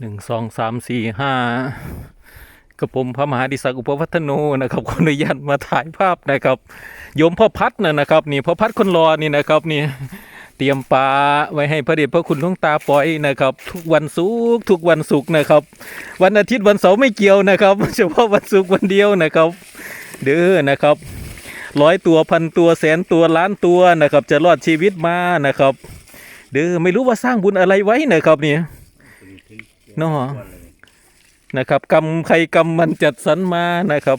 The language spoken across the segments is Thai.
หนึ่งสองสามสี่ห้ากับผมพระมหาดิศักดิ์อุปวัฒโนนะครับขออนุญาตมาถ่ายภาพนะครับโยมพ่อพัดนะนะครับนี่พ่อพัดคนรอนี่นะครับนี่เตรียมปลาไว้ให้พระเดชพระคุณหลวงตาปล่อยนะครับ ทุกวันศุกร์ทุกวันศุกร์นะครับ วันอาทิตย์วันเสาร์ไม่เกี่ยวนะครับเฉพาะวันศุกร์วันเดียวนะครับ เด้อนะครับร้อยตัวพันตัวแสนตัวล้านตัวนะครับ จะรอดชีวิตมานะครับ เด้อไม่รู้ว่าสร้างบุญอะไรไว้นะครับเนี่ย เนาะนะครับกรรมใครกรรมมันจัดสรรมานะครับ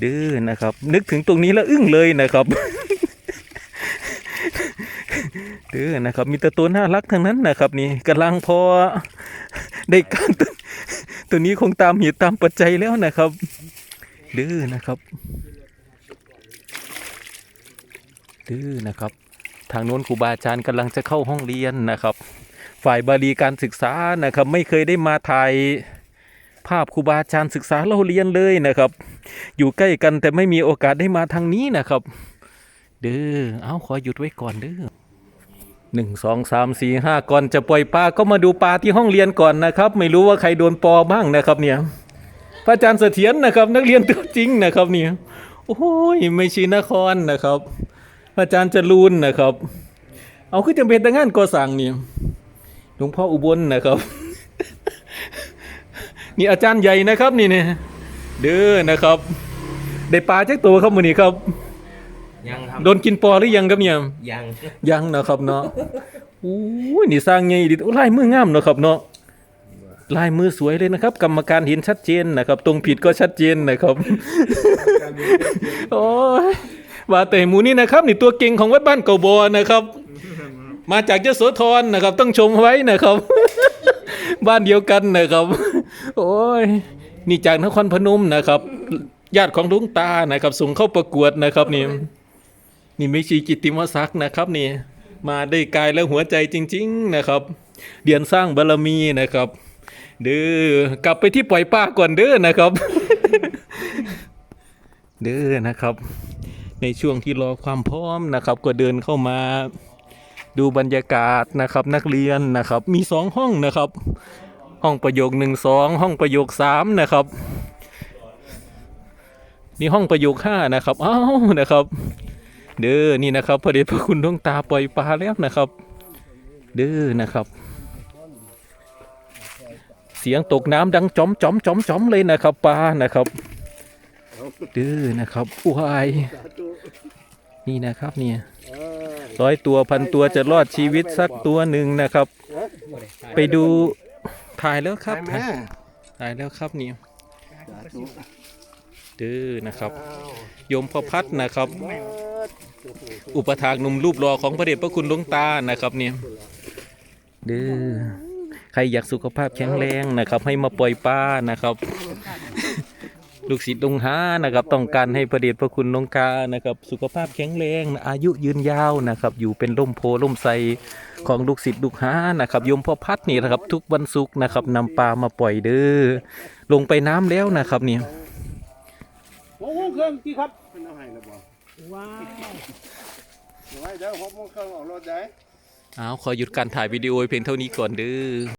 เด้อนะครับ นึกถึงตรงนี้แล้วอึ้งเลยนะครับเด้อนะครับ มีแต่ตัวน่ารักทั้งนั้นนะครับ นี่กำลังพอได้การตัวนี้คงตามเหตุตามปัจจัยแล้วนะครับเด้อนะครับเด้อนะครับ ทางโน้นครูบาอาจารย์กำลังจะเข้าห้องเรียนนะครับ ฝ่ายบาลีการศึกษานะครับ ไม่เคยได้มาถ่ายภาพครูบาอาจารย์ศึกษาเล่าเรียนเลยนะครับ อยู่ใกล้กันแต่ไม่มีโอกาสได้มาทางนี้นะครับ เด้อเอาขอหยุดไว้ก่อนเด้อหนึ่งสองสามสี่ห้าก่อนจะปล่อยปลาก็มาดูปลาที่ห้องเรียนก่อนนะครับ ไม่รู้ว่าใครโดนปอบ้างนะครับเนี่ยพระอาจารย์เสถียรนะครับ นักเรียนตัวจริงนะครับเนี่ยโอ้ยไม่ชีนครนะครับ พระอาจารย์จรูนนะครับ เอาขึ้นจำเป็นแต่งานก่อสร้างนี่ย หลวงพ่ออุบลนะครับ นี่อาจารย์ใหญ่นะครับนี่เนี่ยเด้อนะครับ ได้ปลาจักตัวครับมือนี้ครับ ยังครับ โดนกินปอหรือยังครับเนี่ยยังยังนะครับเนาะอู้ยนี่สร้างไงดิโอ้ลายมืองามเนาะครับเนาะลายมือสวยเลยนะครับ กรรมการเห็นชัดเจนนะครับ ตรงผิดก็ชัดเจนนะครับโอ้ยว่าแต่หมูนี่นะครับ นี่ตัวเก่งของวัดบ้านเก่าบอนะครับ มาจากยโสธรนะครับ ต้องชมไว้นะครับ บ้านเดียวกันนะครับ โอ้ยนี่จากนครพนมนะครับ ญาติของลุงตานะครับ ส่งเข้าประกวดนะครับนี่นี่ไม่ชีกิตติมศักดิ์นะครับนี่ มาได้กายและหัวใจจริง ๆนะครับเดียนสร้างบารมีนะครับเด้อกลับไปที่ปล่อยป้าก่อนเด้อนะครับ เด้อนะครับ ในช่วงที่รอความพร้อมนะครับ ก็เดินเข้ามา ดูบรรยากาศนะครับนักเรียนนะครับ มีสองห้องนะครับ ห้องประโยคหนึ่งสองห้องประโยคสามนะครับนี่ห้องประโยคห้านะครับอ้าวนะครับ เด้อนี่นะครับพระเดชพระคุณดวงตาปล่อยปลาแล้วนะครับ เด้อนะครับ เสียงตกน้ำดังจอมจอมจอมจอมเลยนะครับปลานะครับ เด้อนะครับอวย นี่นะครับเนี่ยร้อยตัวพันตัวจะรอดชีวิตสักตัวหนึ่งนะครับ ไปดูถ่ายแล้วครับถ่ายถ่ายแล้วครับนี่เด้อนะครับโยมพระพัดนะครับ อุปถากหนุ่มรูปรอของพระเดชพระคุณหลวงตานะครับเนี่ยเด้อใครอยากสุขภาพแข็งแรงนะครับ ให้มาปล่อยปลานะครับ ลูกศิษย์ลงหานะครับ ต้องการให้พระเดชพระคุณหลวงตานะครับ สุขภาพแข็งแรงอายุยืนยาวนะครับ อยู่เป็นร่มโพล่มไทรของลูกศิษย์ลูกหานะครับโยมพ่อพัดนี่นะครับ ทุกวันศุกร์นะครับนำปลามาปล่อยเด้อลงไปน้ำแล้วนะครับเนี่ยหกโมงครึ่งกี่ครับเป็นเอาให้แล้วบ่ว้าวเดี๋ยวให้เดี๋ยวหกโมงครึ่งออกรถได้เอาขอหยุดการถ่ายวิดีโอเพียงเท่านี้ก่อนเด้อ